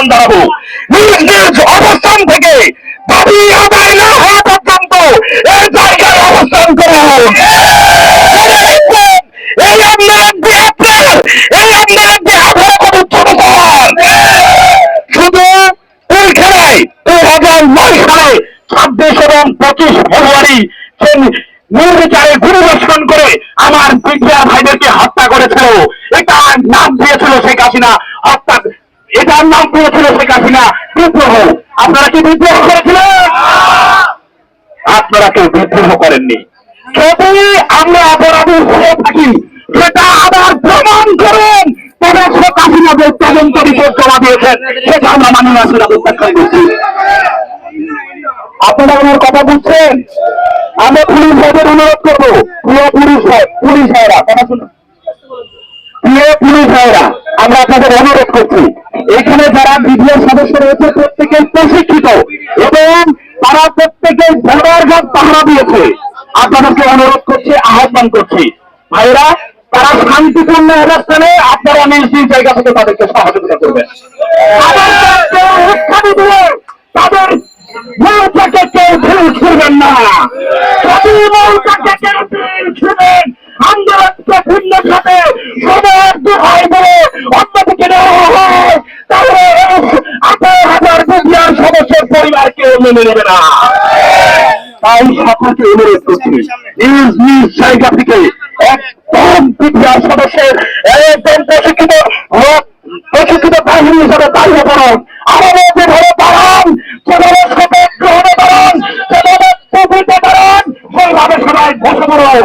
অবস্থান দাঁড়াবো। নিজ নিজ অবস্থান থেকে দাবি আদায় না হওয়া পর্যন্ত এই জায়গায় অবস্থান করুন পঁচিশ ফেব্রুয়ারি নির্বিচারে করে আমার পিঠিয়া ভাইদেরকে হত্যা করেছিল। এটার নাম দিয়েছিল শেখ হাসিনা। হত্যা এটার নাম দিয়েছিল শেখ হাসিনা। বিদ্রোহ। আপনারা কি বিদ্রোহ করেছিলেন? আপনারা কেউ বিদ্রোহ করেননি। যদি আমরা অপরাধী হয়ে থাকি সেটা আবার প্রমাণ করুন তবে শেখ হাসিনা যে তদন্ত রিপোর্ট জমা দিয়েছেন সেটা আমরা মানি না সেটা প্রত্যাখ্যান করছি। আপনারা আমার কথা বুঝছেন? আমরা পুলিশ ভাইদের অনুরোধ করব। প্রিয় পুলিশ ভাই পুলিশ ভাইরা কথা শুনুন। প্রিয় পুলিশ ভাইরা আমরা আপনাদের অনুরোধ করছি। এখানে যারা বিডিআর সদস্য রয়েছে প্রত্যেকে প্রশিক্ষিত এবং তারা প্রত্যেকে ভোটার ঘাট পাহারা দিয়েছে। আপনাদেরকে অনুরোধ করছি, আহ্বান করছি। ভাইরা তারা শান্তিপূর্ণ অবস্থানে আপনারা নিজ নিজ জায়গা থেকে তাদেরকে সহযোগিতা করবেন। তাদের মৌচাকে কেউ ঢেউ ছুড়বেন না। ছুড়বেন মেনে নেবে না। তাই সকলকে অনুরোধ করছি নিজ নিজ জায়গা থেকে একদম বিডিআর সদস্যের একদম প্রশিক্ষিত প্রশিক্ষিত বাহিনী হিসাবে দাঁড়িয়ে পড়ুন আমাদের যেভাবে দাঁড়ান যেভাবে শপথ গ্রহণে দাঁড়ান যেভাবে প্রভৃতি সবাই বসে পড়ুন।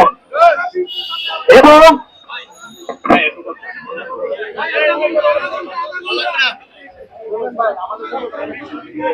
এবং